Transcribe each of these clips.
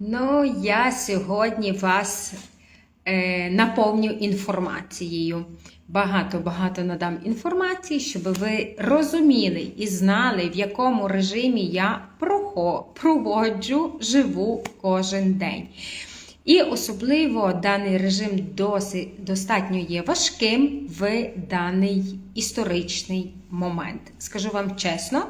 Ну, я сьогодні вас е, наповню інформацією. Багато-багато надам інформації, щоб ви розуміли і знали, в якому режимі я проводжу, живу кожен день. І особливо даний режим досить достатньо є важким в даний історичний момент. Скажу вам чесно,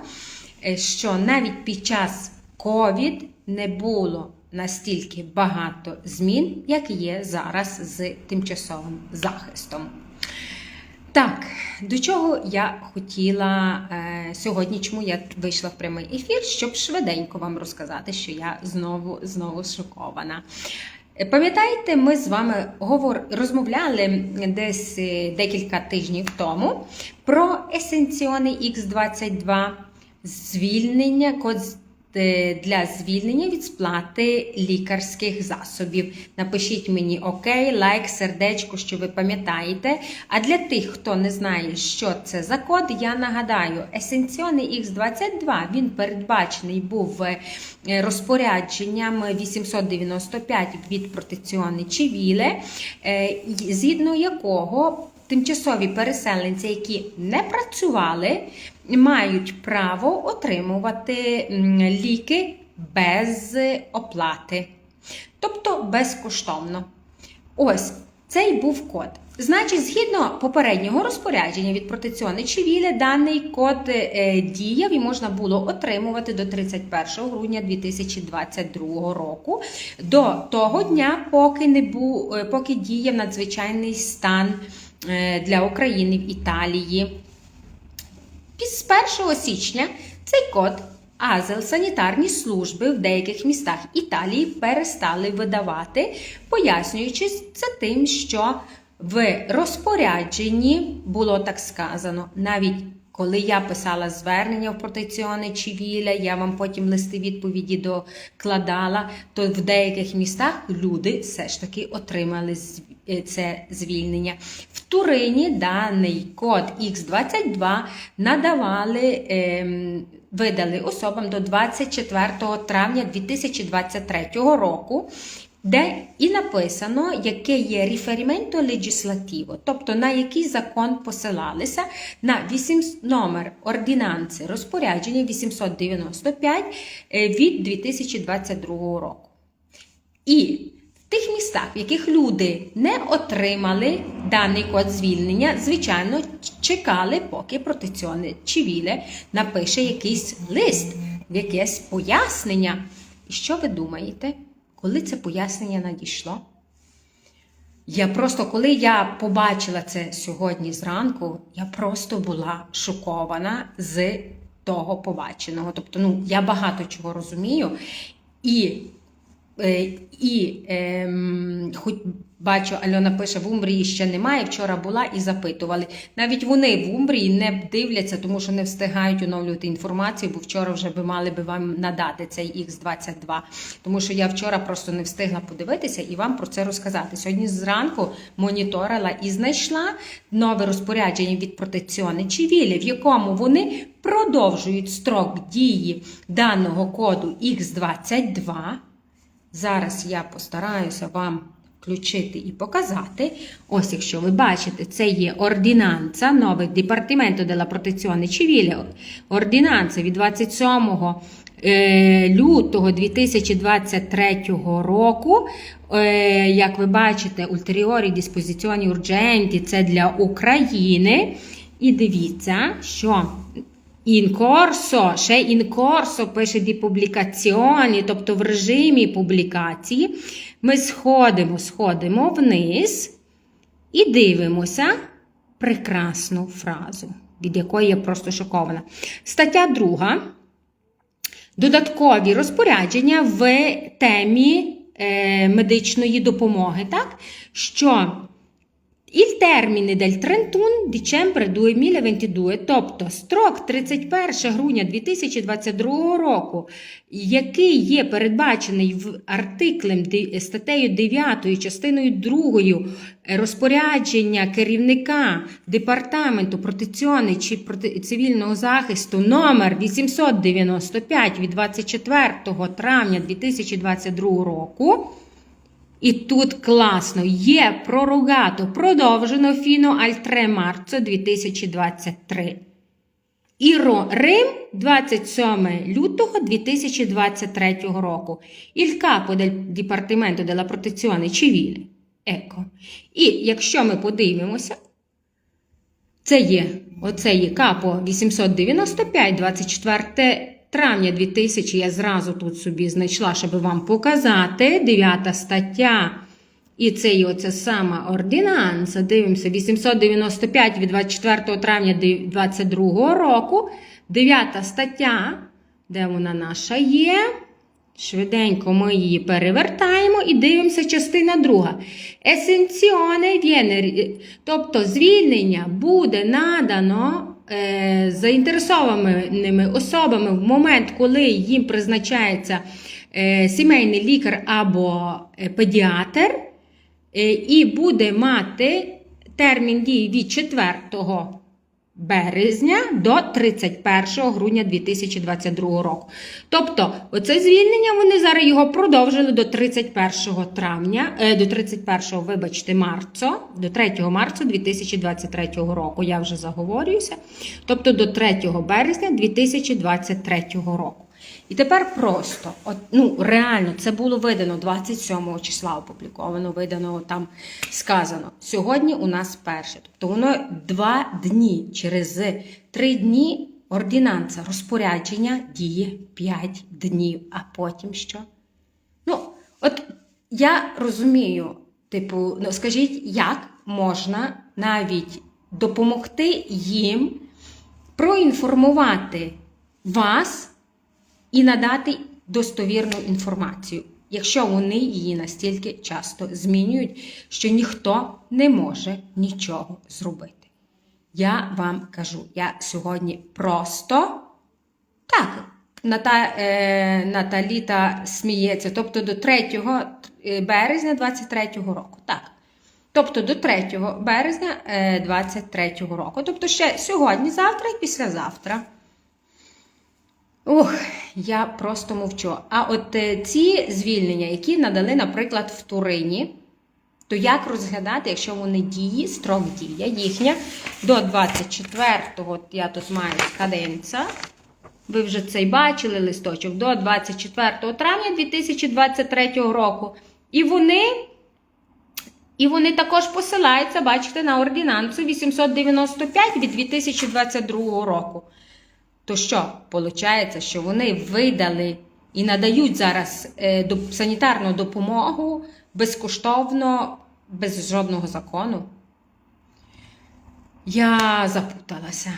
е, що навіть під час COVID не було настільки багато змін, як є зараз з тимчасовим захистом. Так, до чого я хотіла е, сьогодні, чому я вийшла в прямий ефір, щоб швиденько вам розказати, що я знову знову шокована. Е, Пам'ятаєте, ми з вами говор... розмовляли десь е, декілька тижнів тому про есенціони X22, звільнення, код для звільнення від сплати лікарських засобів. Напишіть мені окей, лайк, сердечко, що ви пам'ятаєте. А для тих, хто не знає, що це за код, я нагадаю, есенціони X22 він передбачений був е, розпорядженням 895 від протекціони Чивіле, е, згідно якого тимчасові переселенці, які не працювали, мають право отримувати ліки без оплати, тобто безкоштовно. Ось цей був код. Значить, згідно попереднього розпорядження від протекціони Чивіле, даний код е, діяв і можна було отримувати до 31 грудня 2022 року, до того дня, поки не був, е, поки діяв надзвичайний стан для України в Італії. З 1 січня цей код Азел санітарні служби в деяких містах Італії перестали видавати, пояснюючи це тим, що в розпорядженні було так сказано, навіть коли я писала звернення в протекціони Чивіля, я вам потім листи відповіді докладала, то в деяких містах люди все ж таки отримали е, це звільнення. В Турині даний код X22 надавали, ем, видали особам до 24 травня 2023 року. Де і написано, яке є реферіменто легіслативо, тобто на який закон посилалися на 8, номер ординанси розпорядження 895 е, від 2022 року. І в тих містах, в яких люди не отримали даний код звільнення, звичайно, чекали, поки протекціони Чивіле напише якийсь лист, якесь пояснення. І що ви думаєте, коли це пояснення надійшло? Я просто, коли я побачила це сьогодні зранку, я просто була шокована з того побаченого. Тобто, ну, я багато чого розумію. І Е, І ем, хоч бачу, Альона пише, в Умбрії ще немає. Вчора була і запитували. Навіть вони в Умбрії не дивляться, тому що не встигають оновлювати інформацію, бо вчора вже би мали би вам надати цей X22. Тому що я вчора просто не встигла подивитися і вам про це розказати. Сьогодні зранку моніторила і знайшла нове розпорядження від протекціони Чивілі, в якому вони продовжують строк дії даного коду X22. Зараз я постараюся вам включити і показати. Ось, якщо ви бачите, це є ординанца нове Дипартамento della Protezione Civile, ординанца від 27 е, лютого 2023 року. Е, Як ви бачите, ультеріорі диспозиціоні урдженті це для України. І дивіться, що In corso, ще in corso пише di pubblicazioni, тобто в режимі публікації, ми сходимо, сходимо вниз і дивимося прекрасну фразу, від якої я просто шокована. Стаття 2. Додаткові розпорядження в темі медичної допомоги, так? що Il termine del 31 dicembre 2022, тобто строк 31 грудня 2022 року, який є передбачений в артиклем статтею 9 частиною 2 розпорядження керівника департаменту протекціони чи проти цивільного захисту номер 895 від 24 травня 2022 року. І тут класно є пророгато продовжено фіно аль 3 марцо 2023. І Рим 27 лютого 2023 року. Il capo del Dipartimento della Protezione Civile. Еко. І якщо ми подивимося, це є, оце є капо 895, 24 травня 2000, я зразу тут собі знайшла, щоб вам показати. 9 стаття. І це є оця сама ординанса. Дивимося, 895 від 24 травня 2022 року. 9 стаття, де вона наша є. Швиденько ми її перевертаємо і дивимося частина друга. Есенціоне viene, тобто звільнення буде надано заінтересованими особами в момент, коли їм призначається е, сімейний лікар або е, педіатр, е, і буде мати термін дії від 4 березня до 31 грудня 2022 року. Тобто, оце звільнення вони зараз його продовжили до 31 травня, е, до 31, вибачте, марцо, до 3 марця 2023 року. Я вже заговорююся. Тобто до 3 березня 2023 року. І тепер просто, от, ну реально, це було видано 27 числа опубліковано, видано там сказано. Сьогодні у нас перше. Тобто воно два дні. Через три дні ординанса розпорядження діє 5 днів, а потім що? Ну, от я розумію, типу, ну скажіть, як можна навіть допомогти їм проінформувати вас і надати достовірну інформацію, якщо вони її настільки часто змінюють, що ніхто не може нічого зробити. Я вам кажу, я сьогодні просто так, Ната, е, Наталіта сміється, тобто до 3 березня 23 року. Так. Тобто до 3 березня е, 23 року. Тобто ще сьогодні, завтра і післязавтра. Ух, я просто мовчу. А от е, ці звільнення, які надали, наприклад, в Турині, то як розглядати, якщо вони дії, строк дія їхня до 24-го, я тут маю каденця, ви вже цей бачили листочок, до 24 травня 2023 року. І вони, і вони також посилаються, бачите, на ординанцію 895 від 2022 року. То що, виходить, що вони видали і надають зараз е, санітарну допомогу безкоштовно, без жодного закону? Я запуталася.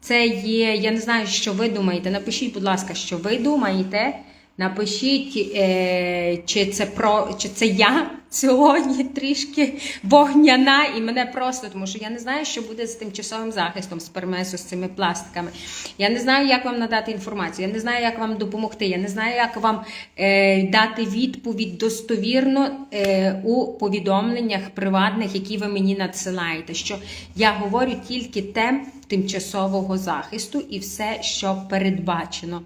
Це є, я не знаю, що ви думаєте. Напишіть, будь ласка, що ви думаєте. Напишіть, е, чи це про чи це я сьогодні трішки вогняна і мене просто, тому що я не знаю, що буде з тимчасовим захистом з пермесу, з цими пластиками. Я не знаю, як вам надати інформацію, я не знаю, як вам допомогти, я не знаю, як вам е, дати відповідь достовірно е, у повідомленнях приватних, які ви мені надсилаєте. Що я говорю тільки те тимчасового захисту і все, що передбачено.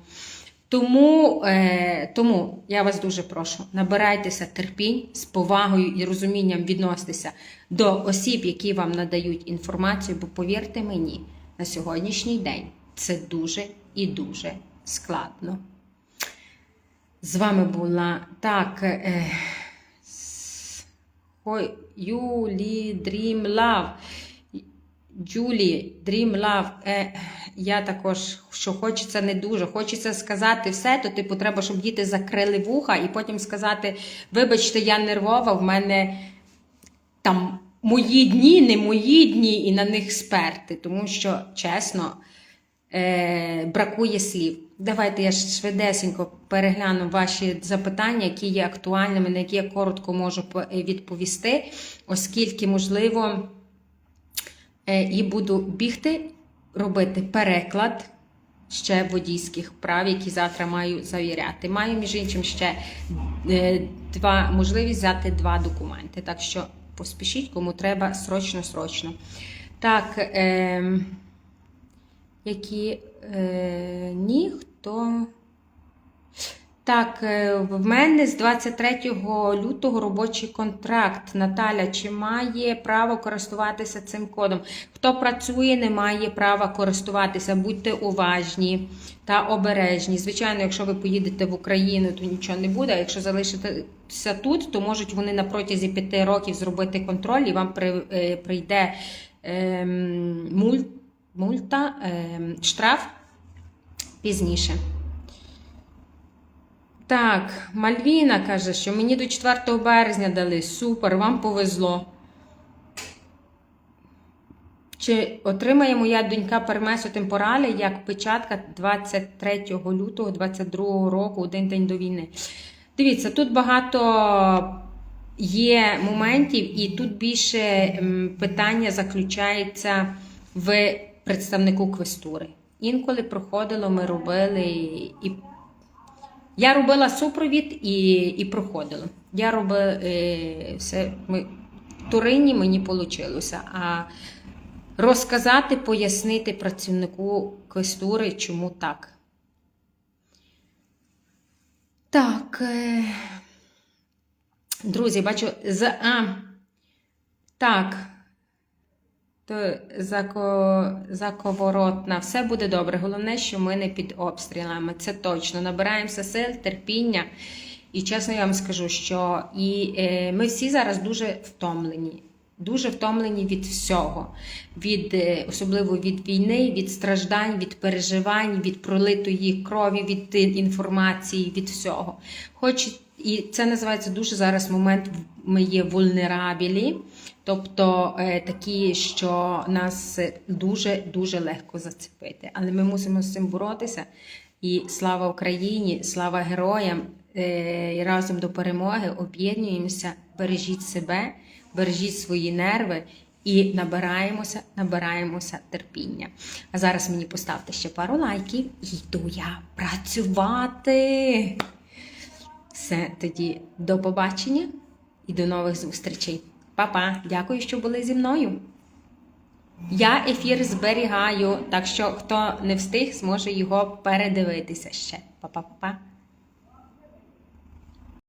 Тому, е, тому я вас дуже прошу, набирайтеся терпінь з повагою і розумінням відноситися до осіб, які вам надають інформацію, бо повірте мені, на сьогоднішній день це дуже і дуже складно. З вами була так. Е, Юлі Дрім Лав. Джулі, Dream Love, е, я також, що хочеться не дуже, хочеться сказати все, то типу треба, щоб діти закрили вуха і потім сказати: вибачте, я нервова, в мене там мої дні, не мої дні, і на них сперти. Тому що, чесно, е, бракує слів. Давайте я швидесенько перегляну ваші запитання, які є актуальними, на які я коротко можу е, відповісти, оскільки, можливо, е, і буду бігти, робити переклад ще водійських прав, які завтра маю завіряти. Маю, між іншим, ще е, два, можливість взяти два документи. Так що поспішіть, кому треба срочно-срочно. Так, е, які е, ніхто. Так, е, в мене з 23 лютого робочий контракт. Наталя, чи має право користуватися цим кодом? Хто працює, не має права користуватися. Будьте уважні та обережні. Звичайно, якщо ви поїдете в Україну, то нічого не буде. Якщо залишитеся тут, то можуть вони на протязі 5 років зробити контроль і вам е, прийде ем, мульта, ем, штраф пізніше. Так, Мальвіна каже, що мені до 4 березня дали. Супер, вам повезло. Чи отримає моя донька пермесу темпоралі як печатка 23 лютого 22 року, один день до війни? Дивіться, тут багато є моментів, і тут більше питання заключається в представнику квестури. Інколи проходило, ми робили і я робила супровід і, і проходила. Я робила е, все. Ми, Турині мені вийшло. А розказати, пояснити працівнику квестури, чому так. Так. Е, друзі, бачу, за. А, так. То зако, заковоротна. Все буде добре. Головне, що ми не під обстрілами. Це точно. Набираємося сил, терпіння. І чесно, я вам скажу, що і е, ми всі зараз дуже втомлені. Дуже втомлені від всього, від, е, особливо від війни, від страждань, від переживань, від пролитої крові, від інформації, від всього. Хоч і це називається дуже зараз момент. Ми є вульнерабілі, тобто е, такі, що нас дуже дуже легко зацепити. Але ми мусимо з цим боротися. І слава Україні, слава героям! Е, і разом до перемоги об'єднуємося, бережіть себе, бережіть свої нерви і набираємося, набираємося терпіння. А зараз мені поставте ще пару лайків і йду я працювати. Все, тоді до побачення і до нових зустрічей. Па-па! Дякую, що були зі мною. Я ефір зберігаю, так що хто не встиг, зможе його передивитися ще. Па-па-па-па.